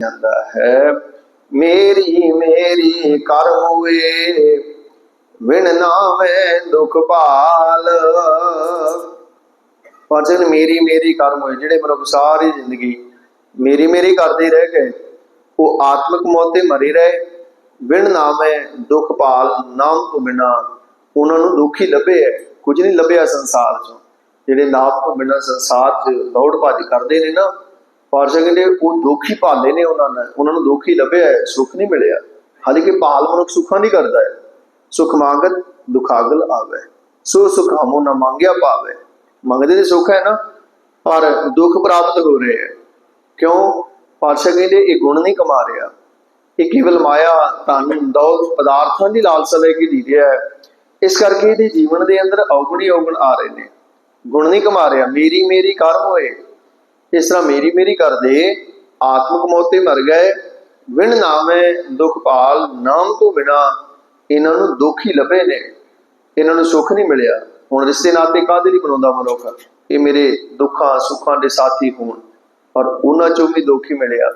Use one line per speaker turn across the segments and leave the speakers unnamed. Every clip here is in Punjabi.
ਜਾਂਦਾ ਹੈ। ਮੇਰੀ ਮੇਰੀ ਕਰਮ ਹੋਏ ਵਿਣ ਨਾਵੇਂ ਦੁਖ ਭਾਲ। ਵਚਨ ਮੇਰੀ ਮੇਰੀ ਕਰਮ ਹੋਏ, ਜਿਹੜੇ ਮਨੁੱਖ ਸਾਰੀ ਜ਼ਿੰਦਗੀ ਮੇਰੀ ਮੇਰੀ ਕਰਦੇ ਰਹਿ ਗਏ, ਉਹ ਆਤਮਿਕ ਮੌਤ ਤੇ ਮਰੇ ਰਹੇ, ਵਿਣ ਨਾਵੇਂ ਦੁਖ ਭਾਲ, ਨਾਮ ਤੋਂ ਬਿਨਾ ਉਹਨਾਂ ਨੂੰ ਦੁੱਖ ਹੀ ਲੱਭੇ ਹੈ। ਕੁਝ ਨਹੀਂ ਲੱਭਿਆ ਸੰਸਾਰ 'ਚੋਂ। ਜਿਹੜੇ ਨਾਮ ਤੋਂ ਬਿਨਾ ਸੰਸਾਰ 'ਚ ਦੌੜ ਭੱਜ ਕਰਦੇ ਨੇ ਨਾ ਪਾਰਸ਼ਾ ਕਹਿੰਦੇ, ਉਹ ਦੁੱਖ ਹੀ ਭਾਲੇ ਨੇ ਉਹਨਾਂ ਨਾਲ। ਉਹਨਾਂ ਨੂੰ ਦੁੱਖ ਹੀ ਲੱਭਿਆ ਹੈ, ਸੁੱਖ ਨਹੀਂ ਮਿਲਿਆ। ਹਾਲਾਂਕਿ ਭਾਲ ਮਨੁੱਖ ਸੁੱਖਾਂ ਨਹੀਂ ਕਰਦਾ ਹੈ। ਸੁਖ ਮੰਗਤ, ਦੁਖਾਗਲ ਆਵੇ। ਸੋ ਸੁਖ ਹਮੋ ਨਾ ਮੰਗਿਆ ਪਾਵੇ। ਮੰਗਦੇ ਤੇ ਸੁੱਖ ਹੈ ਨਾ, ਪਰ ਦੁੱਖ ਪ੍ਰਾਪਤ ਹੋ ਰਹੇ ਹੈ। ਕਿਉਂ? ਪਾਤਸ਼ਾਹ ਕਹਿੰਦੇ, ਇਹ ਗੁਣ ਨਹੀਂ ਕਮਾ ਰਿਹਾ। ਇਹ ਕੇਵਲ ਮਾਇਆ, ਧਨ, ਦੌਲਤ, ਪਦਾਰਥਾਂ ਦੀ ਲਾਲਸਾ ਲੈ ਕੇ ਜੀ ਰਿਹਾ ਹੈ। ਇਸ ਕਰਕੇ ਇਹਦੇ ਜੀਵਨ ਦੇ ਅੰਦਰ ਔਗਣੀ ਔਗਣ ਆ ਰਹੇ ਨੇ। ਗੁਣ ਨਹੀਂ ਕਮਾ ਰਿਹਾ। ਮੇਰੀ ਮੇਰੀ ਕਰਮ ਹੋਏ। ਇਸ ਤਰ੍ਹਾਂ ਮੇਰੀ ਮੇਰੀ ਕਰਦੇ ਆਤਮਿਕ ਮੌਤ ਤੇ ਮਰ ਗਏ ਵਿਣ ਨਾਮੇ ਦੁਖ ਨਾਮ ਤੋਂ ਬਿਨਾ ਇਹਨਾਂ ਨੂੰ ਦੁੱਖ ਹੀ ਲੱਭੇ ਨੇ, ਇਹਨਾਂ ਨੂੰ ਸੁੱਖ ਨਹੀਂ ਮਿਲਿਆ। ਹੁਣ ਰਿਸ਼ਤੇ ਨਾਤੇ ਕਾਹਦੇ ਲਈ ਬਣਾਉਂਦਾ ਮਨੁੱਖ? ਇਹ ਮੇਰੇ ਦੁੱਖਾਂ, ਸੁੱਖਾਂ ਦੇ ਸਾਥੀ ਹੋਣ, ਪਰ ਉਹਨਾਂ ਚੋਂ ਵੀ ਦੁੱਖ ਹੀ ਮਿਲਿਆ।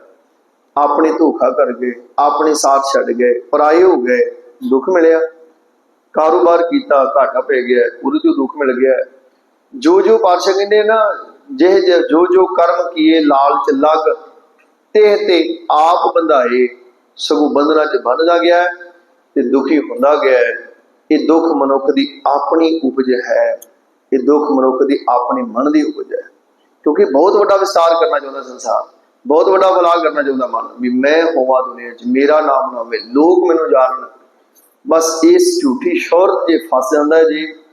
ਆਪਣੇ ਧੋਖਾ ਕਰ ਗਏ, ਆਪਣੇ ਸਾਥ ਛੱਡ ਗਏ, ਪਰਾਏ ਹੋ ਗਏ, ਦੁੱਖ ਮਿਲਿਆ। ਕਾਰੋਬਾਰ ਕੀਤਾ, ਘਾਟਾ ਪੈ ਗਿਆ, ਉਹਦੇ ਤੋਂ ਦੁੱਖ ਮਿਲ ਗਿਆ। ਜੋ ਜੋ ਪਾਤਸ਼ਾਹ ਕਹਿੰਦੇ ਨਾ ਜਿਹੇ ਜੋ ਜੋ ਕਰਮ ਕੀਏ ਲਾਲਚ ਲਗ, ਤੇ ਤੇ ਆਪ ਬੰਧਾਏ, ਸਗੋਂ ਬੰਧਨਾਂ 'ਚ ਬੰਨਦਾ ਗਿਆ ਹੈ ਤੇ ਦੁਖੀ ਹੁੰਦਾ ਗਿਆ ਇਹ ਦੁੱਖ ਮਨੁੱਖ ਦੀ ਆਪਣੀ ਉਪਜ ਹੈ। ਇਹ ਦੁੱਖ ਮਨੁੱਖ ਦੀ ਆਪਣੇ ਮਨ ਦੀ ਉਪਜ ਹੈ। ਕਿਉਂਕਿ ਬਹੁਤ ਵੱਡਾ ਵਿਸਤਾਰ ਕਰਨਾ ਚਾਹੁੰਦਾ ਸੰਸਾਰ, ਬਹੁਤ ਵੱਡਾ ਬਲਾਗ ਕਰਨਾ ਚਾਹੁੰਦਾ ਮਨ, ਵੀ ਮੈਂ ਹੋਵਾਂ ਦੁਨੀਆ 'ਚ, ਮੇਰਾ ਨਾਮ ਨਾ ਹੋਵੇ, ਲੋਕ ਮੈਨੂੰ ਜਾਣਨ। ਬਸ ਇਸ ਝੂਠੀ ਸ਼ੋਹਰਤ ਜੇ ਫਸ ਜਾਂਦਾ ਹੈ ਜੀ।